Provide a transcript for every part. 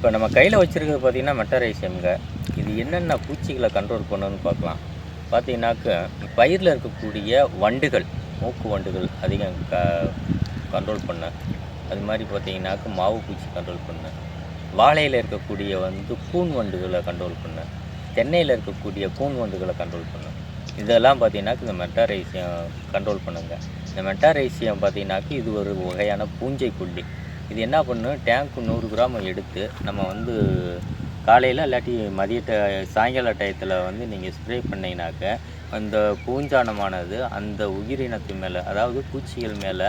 இப்போ நம்ம கையில் வச்சுருக்கிறது பார்த்தீங்கன்னா மெட்டரைசியம்ங்க. இது என்னென்ன பூச்சிகளை கண்ட்ரோல் பண்ணுன்னு பார்க்கலாம். பார்த்தீங்கன்னாக்க பயிரில் இருக்கக்கூடிய வண்டுகள் மூக்கு வண்டுகள் அதிகம் க கண்ட்ரோல் பண்ண. அது மாதிரி பார்த்தீங்கன்னாக்க மாவு பூச்சி கண்ட்ரோல் பண்ண. வாழையில் இருக்கக்கூடிய வந்து கூன் வண்டுகளை கண்ட்ரோல் பண்ண. தென்னையில் இருக்கக்கூடிய கூன் வண்டுகளை கண்ட்ரோல் பண்ண. இதெல்லாம் பார்த்தீங்கன்னாக்க இந்த மெட்டாரைசியம் கண்ட்ரோல் பண்ணுங்க. இந்த மெட்டாரைசியம் பார்த்தீங்கன்னாக்க இது ஒரு வகையான பூஞ்சை கொல்லி இது என்ன பண்ணும் டேங்க்கு நூறு கிராம் எடுத்து நம்ம வந்து காலையில் இல்லாட்டி மதிய சாயங்கால டயத்தில் வந்து நீங்கள் ஸ்ப்ரே பண்ணிங்கனாக்க அந்த பூஞ்சானமானது அந்த உயிரினத்து மேலே அதாவது பூச்சிகள் மேலே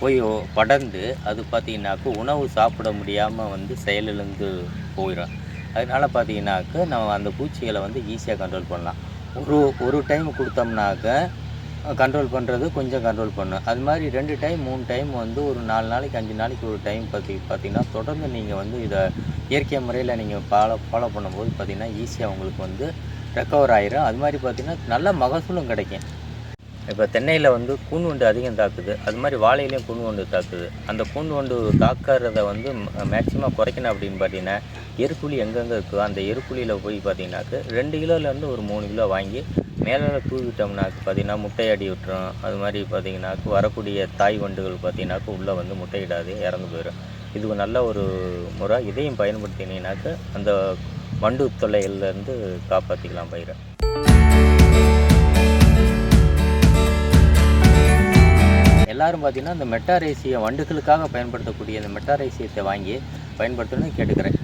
போய் படர்ந்து அது பார்த்தீங்கன்னாக்க உணவு சாப்பிட முடியாமல் வந்து செயலிழந்து போயிடும் அதனால் பார்த்திங்கனாக்க நம்ம அந்த பூச்சிகளை வந்து ஈஸியாக கண்ட்ரோல் பண்ணலாம். ஒரு ஒரு டைம் கொடுத்தோம்னாக்க கண்ட்ரோல் பண்ணுறது கொஞ்சம் கண்ட்ரோல் பண்ணும் அது மாதிரி ரெண்டு டைம் மூணு டைம் வந்து ஒரு நாலு நாளைக்கு அஞ்சு நாளைக்கு ஒரு டைம் பார்த்தி பார்த்தீங்கன்னா தொடர்ந்து நீங்கள் வந்து இதை இயற்கை முறையில் நீங்கள் ஃபாலோ ஃபாலோ பண்ணும்போது பார்த்திங்கன்னா ஈஸியாக உங்களுக்கு வந்து ரெக்கவர் ஆயிரும். அது மாதிரி பார்த்தீங்கன்னா நல்ல மகசூலும் கிடைக்கும். இப்போ தென்னையில் வந்து கூண் வண்டு அதிகம் தாக்குது. அது மாதிரி வாழையிலையும் கூண் வண்டு தாக்குது. அந்த கூண் வண்டு தாக்கிறத வந்து மேக்சிமம் குறைக்கணும் அப்படின்னு பார்த்தீங்கன்னா எருக்குழி எங்கெங்கே இருக்குதோ அந்த எருக்குழியில் போய் பார்த்தீங்கன்னாக்கு ரெண்டு கிலோலேருந்து ஒரு மூணு கிலோ வாங்கி மேலே தூவிட்டோம்னாக்க பார்த்தீங்கன்னா முட்டையடி விட்டுரும். அது மாதிரி பார்த்தீங்கன்னாக்கு வரக்கூடிய தாய் வண்டுகள் பார்த்தீங்கன்னாக்கு உள்ளே வந்து முட்டையிடாது இறந்து போயிடும் இது நல்ல ஒரு முறை. இதையும் பயன்படுத்தினீங்கன்னாக்க அந்த வண்டு தொல்லைகள்லேருந்து காப்பாற்றிக்கலாம் பயிரை. எல்லாரும் பார்த்தீங்கன்னா இந்த மெட்டாரேசியை வண்டுகளுக்காக பயன்படுத்தக்கூடிய இந்த மெட்டாரேசியத்தை வாங்கி பயன்படுத்தணும்னு கேட்டுக்கிறேன்.